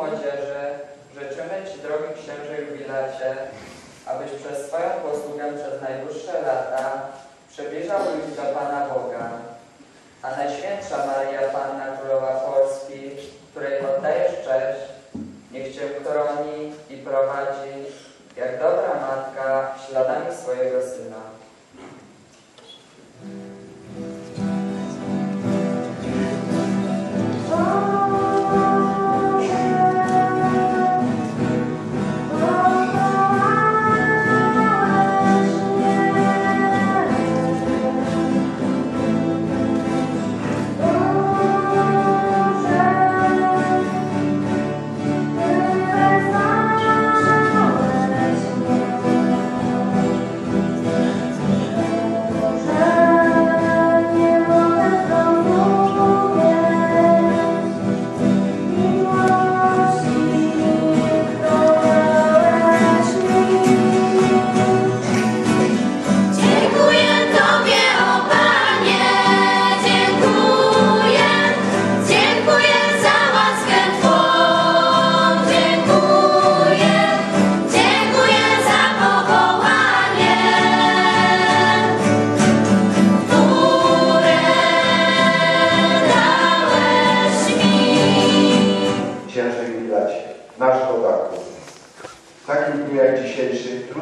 młodzieży życzymy Ci, drogi księże jubilacie, abyś przez swoją posługę przez najdłuższe lata przybliżał ludzi do Pana Boga. A Najświętsza Maria Panna Królowa Polski, której oddajesz cześć, niech Cię chroni i prowadzi, jak dobra matka, śladami swojego Syna.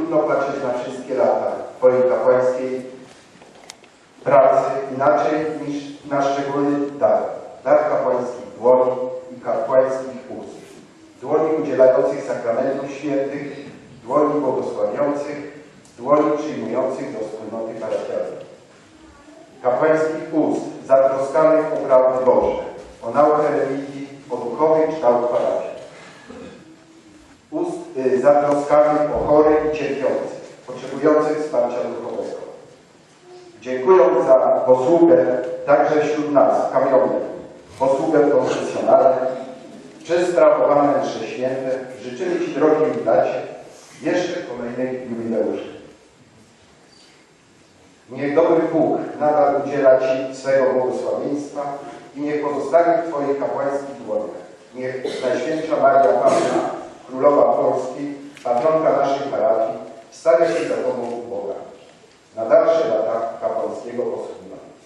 Trudno patrzeć na wszystkie lata Twojej kapłańskiej pracy inaczej niż na szczególny dar. Dar kapłańskich dłoni i kapłańskich ust. Dłoni udzielających sakramentów świętych, dłoni błogosławiących, dłoni przyjmujących do wspólnoty parafialnej. Kapłańskich ust zatroskanych o prawdy Boże, o naukę religii, o duchowy kształt parafii zatroskanych o chorych i cierpiących, potrzebujących wsparcia duchowego. Dziękuję za posługę także wśród nas, kamionych, posługę konfesjonalną, przez sprawowane msze święte. Życzymy Ci, drogi jubilacie, jeszcze kolejnych jubileuszy. Niech dobry Bóg nadal udziela Ci swego błogosławieństwa i niech pozostanie w Twoich kapłańskich dłoniach. Niech Najświętsza Maria Panna, Królowa Polski, patronka naszej parafii, stawia się za u Boga na dalsze lata kapłańskiego posługiwania.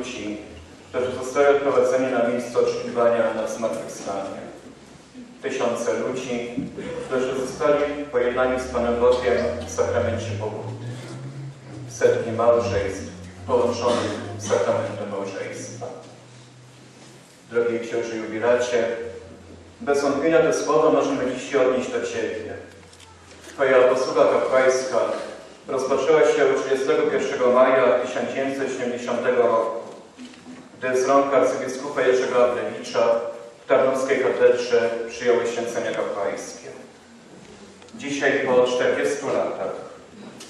Ludzi, którzy zostali odprowadzeni na miejsce oczekiwania na zmartwychwstanie, tysiące ludzi, którzy zostali pojednani z Panem Bogiem w sakramencie pokuty, setki małżeństw połączonych sakramentem małżeństwa. Drogi księży jubilacie, bez wątpienia te słowa możemy dziś odnieść do Ciebie. Twoja posługa kapłańska rozpoczęła się 31 maja 1970 roku, gdy z rąk arcybiskupa Jerzego Adlewicza w Tarnowskiej Katedrze przyjąły święcenia kapłańskie. Dzisiaj po 40 latach,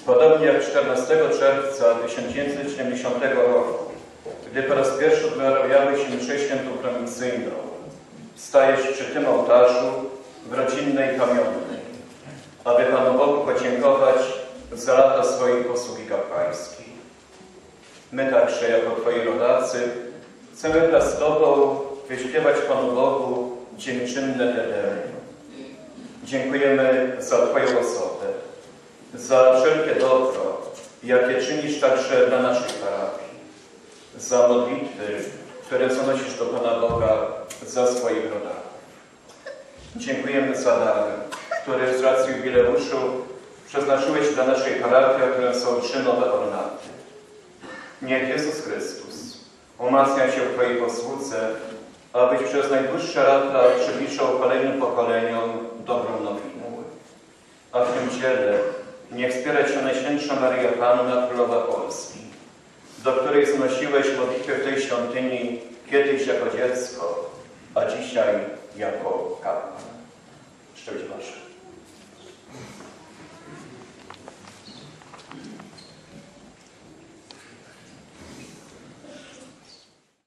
podobnie jak 14 czerwca 1970 roku, gdy po raz pierwszy odmawiały się mszę świętą promicyjną, stajesz przy tym ołtarzu w rodzinnej pamiątnej, aby Panu Bogu podziękować za lata swojej posługi kapłańskiej. My także, jako Twoi rodacy, chcemy wraz z Tobą wyśpiewać Panu Bogu dziękczynne Dedeum. Dziękujemy za Twoją osobę, za wszelkie dobro, jakie czynisz także dla naszej parafii, za modlitwy, które zanosisz do Pana Boga za swoich rodaków. Dziękujemy za dar, który z racji jubileuszu przeznaczyłeś dla naszej parafii, a którym są trzy nowe ornaty. Niech Jezus Chrystus umacnia się w Twojej posłudze, abyś przez najdłuższe lata przybliżał kolejnym pokoleniom dobrą nowinę. A w tym dziele niech wspiera Cię Najświętsza Maryja Panna, Królowa Polski, do której znosiłeś modlitwę w tej świątyni kiedyś jako dziecko, a dzisiaj jako kapłan. Szczęść Boże.